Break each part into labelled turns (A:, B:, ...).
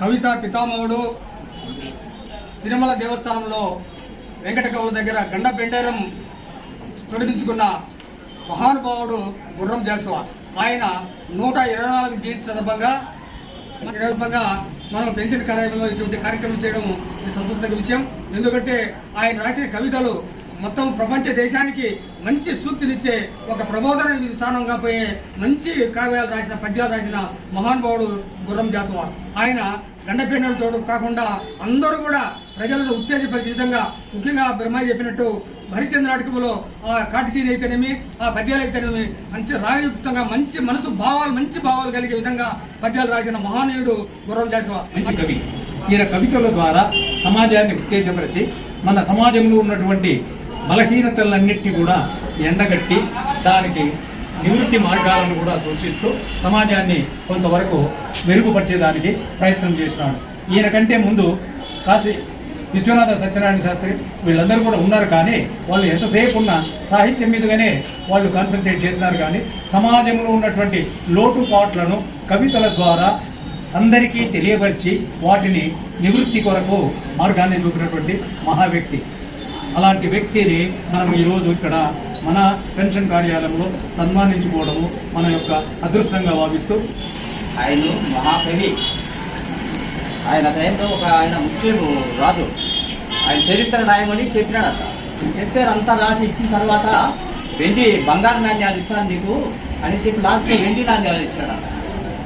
A: కవిత పితామహుడు తిరుమల దేవస్థానంలో వెంకట కవుల దగ్గర గండ పెండేరం తొలగించుకున్న మహానుభావుడు గుర్రం జాస్వా. ఆయన నూట ఇరవై నాలుగు జయంతి సందర్భంగా సందర్భంగా మనం పెన్షన్ కార్యక్రమంలో ఇటువంటి కార్యక్రమం చేయడం ఇది సంతోషదగ్గ విషయం. ఎందుకంటే ఆయన రాసిన కవితలు మొత్తం ప్రపంచ దేశానికి మంచి సూక్తినిచ్చే ఒక ప్రబోధన స్థానంగా పోయే మంచి కావ్యాలు రాసిన పద్యాలు రాసిన మహానుభావుడు గుర్రం జాసవా ఆయన గండపెండలతో కాకుండా అందరూ కూడా ప్రజలను ఉత్తేజపరిచే విధంగా ముఖ్యంగా బ్రహ్మాయి చెప్పినట్టు హరిచంద్ర నాటకంలో ఆ కాటిసీని అయితేనేమి ఆ పద్యాలు అయితేనేమి మంచి రాయుక్తంగా మంచి మనసు భావాలు మంచి భావాలు కలిగే విధంగా పద్యాలు రాసిన మహానీయుడు గుర్రం జాసవా
B: మంచి కవి. ఈయన కవితల ద్వారా సమాజాన్ని ఉత్తేజపరిచి మన సమాజంలో ఉన్నటువంటి బలహీనతలన్నింటినీ కూడా ఎండగట్టి దానికి నివృత్తి మార్గాలను కూడా సూచిస్తూ సమాజాన్ని కొంతవరకు మెరుగుపరిచేదానికి ప్రయత్నం చేసినాడు. ఈయన కంటే ముందు కాశీ విశ్వనాథ సత్యనారాయణ శాస్త్రి వీళ్ళందరూ కూడా ఉన్నారు కానీ వాళ్ళు ఎంతసేపు ఉన్న సాహిత్యం మీదుగానే వాళ్ళు కాన్సన్ట్రేట్ చేసినారు కానీ సమాజంలో ఉన్నటువంటి లోటుపాట్లను కవితల ద్వారా అందరికీ తెలియపరిచి వాటిని నివృత్తి కొరకు మార్గాన్ని చూపినటువంటి మహా వ్యక్తి అలాంటి వ్యక్తిని మనం ఈరోజు ఇక్కడ మన పెన్షన్ కార్యాలయంలో సన్మానించుకోవడము మన యొక్క అదృష్టంగా భావిస్తూ
C: ఆయన మహాకవి. ఆయన టైంలో ఒక ఆయన ముస్లిం రాజు. ఆయన చరిత్ర రాయమని చెప్పినాడట. చెప్తే అంతా రాసి ఇచ్చిన తర్వాత వెండి బంగారు నాణ్యాలు ఇస్తాను నీకు అని చెప్పి లాస్ట్లో వెండి నాణ్యాలు ఇచ్చాడట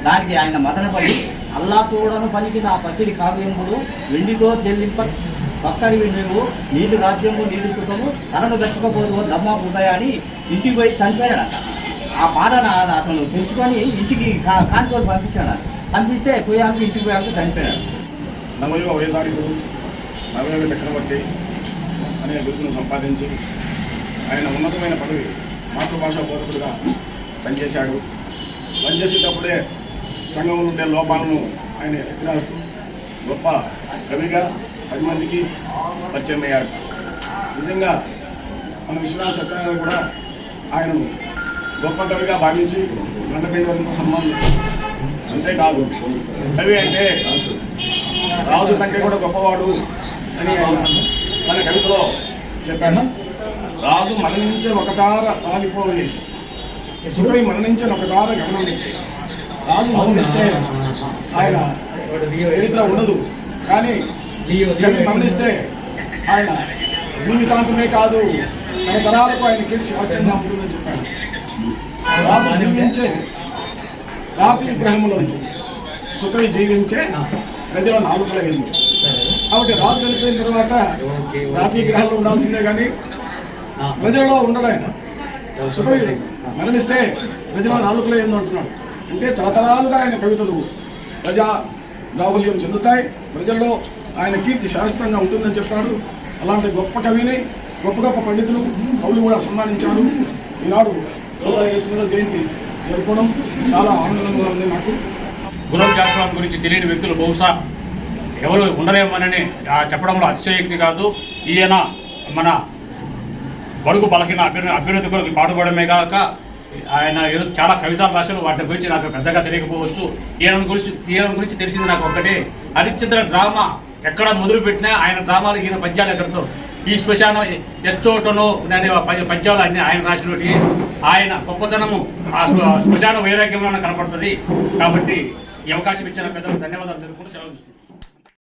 C: దానికి ఆయన మదనపడి అల్లా తోడను పలికి నా పసిడి కావ్యంబుడు వెండితో చెల్లింప పక్కనివి నువ్వు నీది రాజ్యము నీది సుఖము తనను పెట్టకపోదు దమ్మా ఉదయ ఇంటికి పోయి చనిపోయాడట ఆ బాధ అతను తెలుసుకొని ఇంటికి కా కానుకొని పంపించాడు పంపిస్తే పోయాక ఇంటికి పోయాక చనిపోయాడు
D: నవయుగ వేదాడికుడు నవయుగ చక్రవర్తి అనే బిరుదును సంపాదించి ఆయన ఉన్నతమైన పదవి మాతృభాష బోధకుడుగా పనిచేశాడు. పనిచేసేటప్పుడే సంఘంలో ఉండే లోపాలను ఆయన ఎత్తిరాస్తూ గొప్ప కవిగా పది మందికి పరిచయం అయ్యాడు నిజంగా మన విశ్వనాథ సత్యనారాయణ కూడా ఆయనను గొప్ప కవిగా భావించి గంటపేట వరకు సన్మానిస్తాడు అంతేకాదు కవి అంటే రాజు కంటే కూడా గొప్పవాడు అని తన కవితలో చెప్పాడు. రాజు మరణించే ఒక తార ఆగిపోయి సుఖవి మరణించిన ఒక తార గమనం పెట్టి రాజు మరణిస్తే ఆయన చరిత్ర ఉండదు. కానీ కవి మరణిస్తే ఆయన జీవితాంతమే కాదు తరతరాలకు ఆయన కీర్తి శాస్త్రంగా ఉంటుందని చెప్పాడు రాజు జీవించే రాత్రి గ్రహములో సుఖవి జీవించే ప్రజల ఎందు కాబట్టి రాజు చనిపోయిన తర్వాత రాత్రి గ్రహాల్లో ఉండాల్సిందే కానీ ప్రజల్లో ఉండడు ఆయన. సుఖవి మరణిస్తే ప్రజల నాలుకల ఎందు అంటున్నాడు. అంటే తరతరాలుగా ఆయన కవితలు ప్రజా బాహుల్యం చెందుతాయి. ప్రజల్లో ఆయన కీర్తి శాశ్వతంగా ఉంటుందని చెప్పాడు. అలాంటి గొప్ప కవిని గొప్ప గొప్ప పండితులు కవులు కూడా సన్మానించారు. ఈనాడు నూట జయంతి జరుపుకోవడం చాలా ఆనందంగా ఉంది నాకు
E: గురం జాస్వామి గురించి తెలియని వ్యక్తులు బహుశా ఎవరు ఉండలేమనని చెప్పడంలో అతిశయోక్తి కాదు. ఈయన మన బడుగు బలహీన అభ్యున్న అభ్యున్నతి కొరకు పాటుపడమే కాక ఆయన ఏదో చాలా కవితలు రాశారు వాటి గురించి నాకు పెద్దగా తెలియకపోవచ్చు. ఈయన గురించి ఈయన గురించి తెలిసింది నాకు ఒక్కటే. హరిశ్చంద్ర డ్రామా ఎక్కడ మొదలు పెట్టినా ఆయన డ్రామాలు ఈయన పద్యాలు ఎక్కడతో ఈ శ్మశానం ఎచ్చోటను అనే పద్యాలు అన్ని ఆయన రాసినవి ఆయన గొప్పతనము ఆ శ్మశాన వైరాగ్యంలోనే కనపడుతుంది. కాబట్టి ఈ అవకాశం ఇచ్చిన పెద్దలకు ధన్యవాదాలు తెలుపుకుంటూ సెలవు